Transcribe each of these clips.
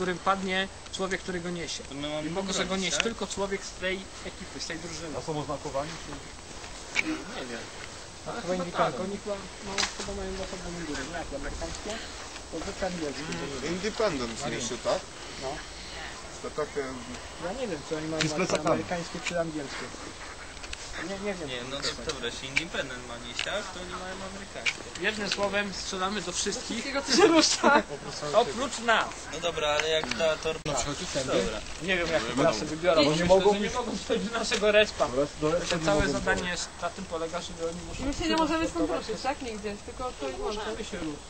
którym padnie człowiek, który go niesie. To my mamy I może go nieść tak? tylko człowiek z tej ekipy, z tej drużyny. A są oznakowani? Nie wiem. A chyba tak, oni chyba, no, chyba mają osobne mundury, nie jak amerykańskie, to zwykle angielskie. Independent jeszcze, tak? No. To takie... Ja nie wiem, czy oni mają amerykańskie czy angielskie. Nie, nie wiem. Nie, no to dobra, jeśli Independent ma nieść, tak? To oni mają amerykańskie. Jednym słowem strzelamy do wszystkich, Wszystkiego co się rusza. oprócz nas. No dobra, ale jak ta torba... Dobra. Nie wiem, jakie klasy wybiorą, bo nie mogą, nie mogą przejść do naszego respa. To całe zadanie jest na tym polega, że oni muszą... My się nie możemy stąd ruszyć, tak? Nigdzie, tylko to jest można. Możemy się ruszyć.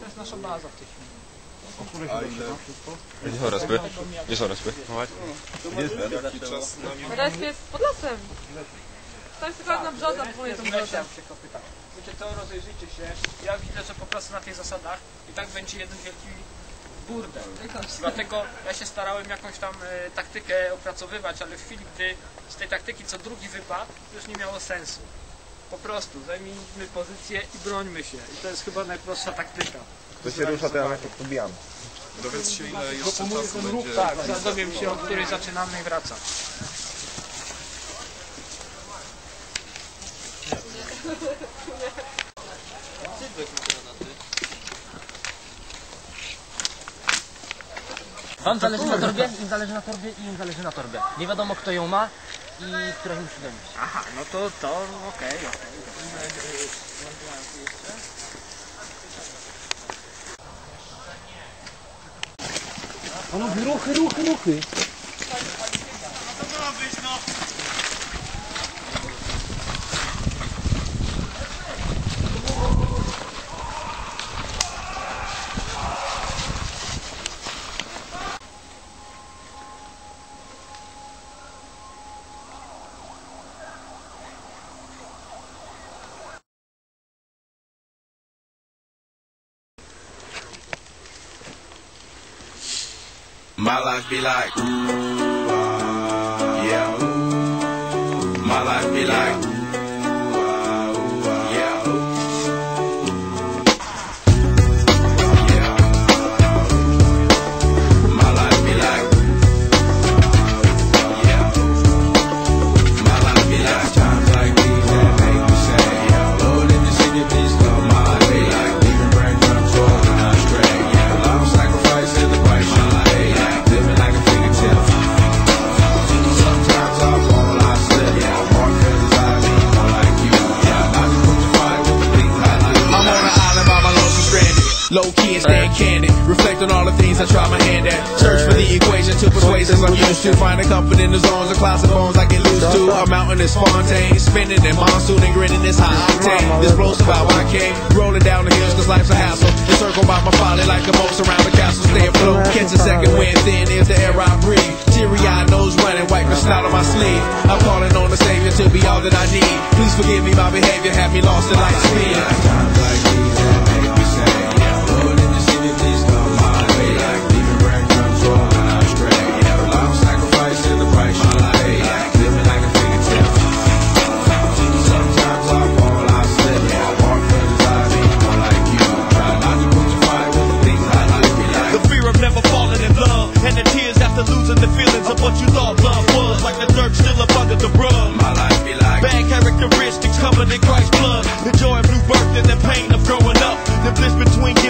To jest nasza baza w tej chwili. Gdzie są respy? Gdzie są respy? Jaki czas na nim? Reszta jest pod lasem. To jest tylko jedna brzoza, tam się kopyta. Wiecie co, rozejrzyjcie się. Ja widzę, że po prostu na tych zasadach i tak będzie jeden wielki burdel. Dlatego ja się starałem jakąś tam e, taktykę opracowywać, ale w chwili, gdy z tej taktyki co drugi wypadł, to już nie miało sensu. Po prostu zajmijmy pozycję i brońmy się. I to jest chyba najprostsza taktyka. To się rusza, to ja na to pobijam. Dowiedz się ile jeszcze czasu będzie... Tak, dowiem się, od której zaczynamy i wracam. Wam zależy na torbie, im zależy na torbie i im zależy na torbie. Nie wiadomo kto ją ma i która się musi donieść. Aha, no to to okej, okej. あのブロックロフクロ。My life be like, Low key and staying candid. Reflect on all the things I try my hand at. Search for the equation to persuasions I'm used to. Find a comfort in the zones of clouds bones I get loose to. A mountain is Fontaine. Spinning in monsoon and grinning this high octane. This blows about I came. Rolling down the hills cause life's a hassle. Encircled by my folly like a moat around the castle. Stay afloat. Catch a second wind thin is the air I breathe. Teary eyed nose running, wipe the snot on my sleeve. I'm calling on the savior to be all that I need. Please forgive me, my behavior have me lost in light speed.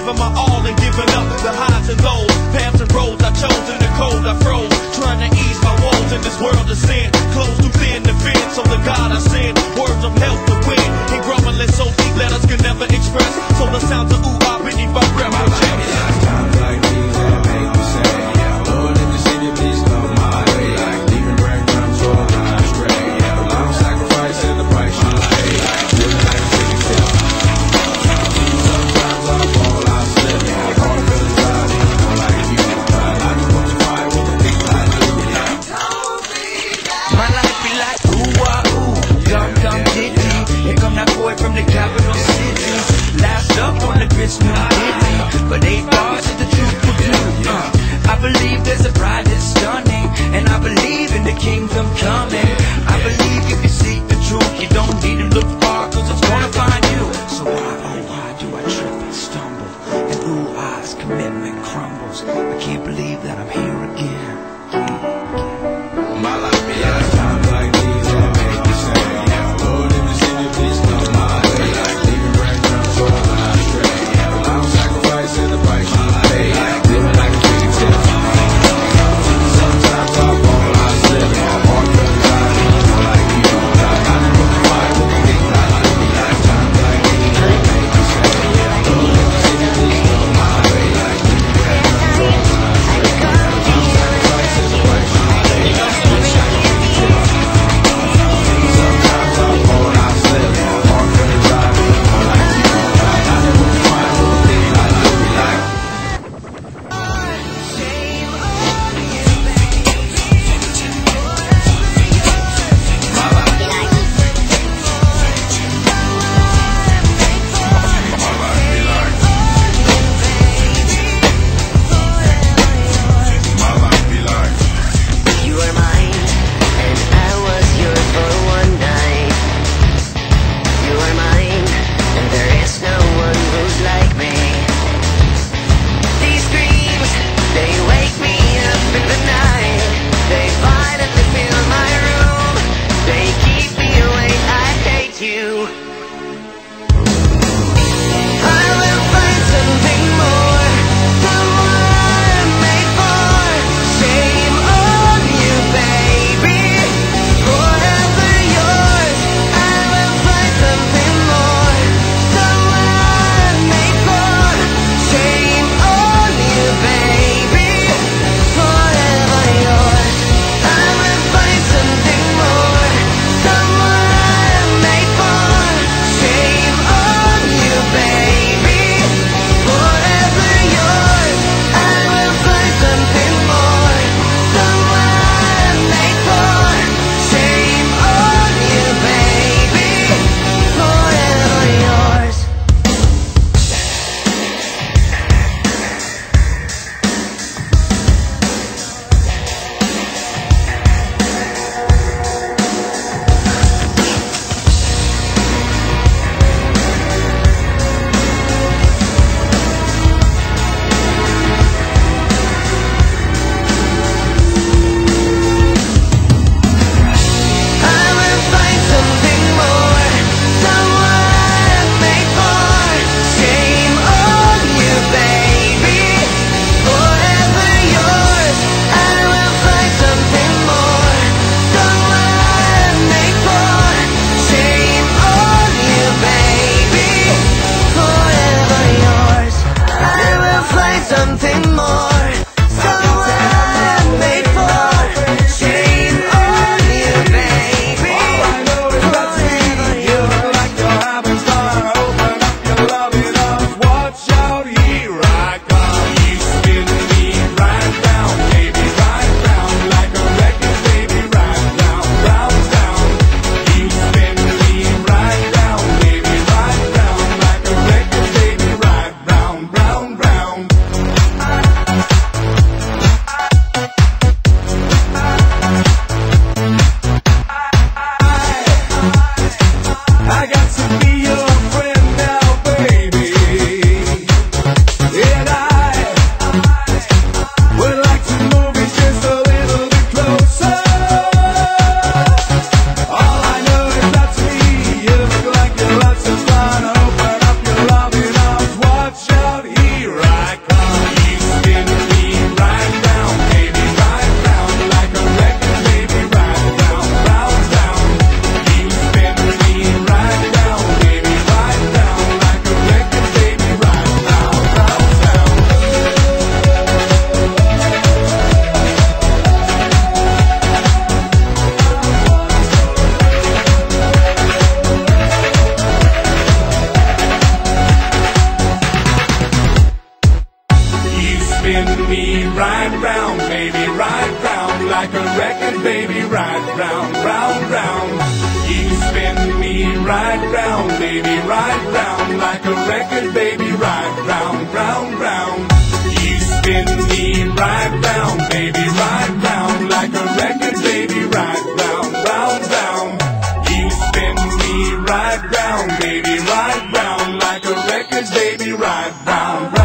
giving my all and giving up the highs and lows, paths and roads I chose in the cold I froze, trying to ease my walls in this world of sin. Close too thin the fence, so the God I send words of help to win and grumbling so deep letters can never express. So the sounds of ooh, I really vibrate my chest. I can't believe Ride round, baby, ride round Like a record, baby, ride round, round, round. You spin me right round, baby, ride round Like a record, baby, ride round, round, round. You spin me right round, baby, ride round Like a record, baby, ride round, round.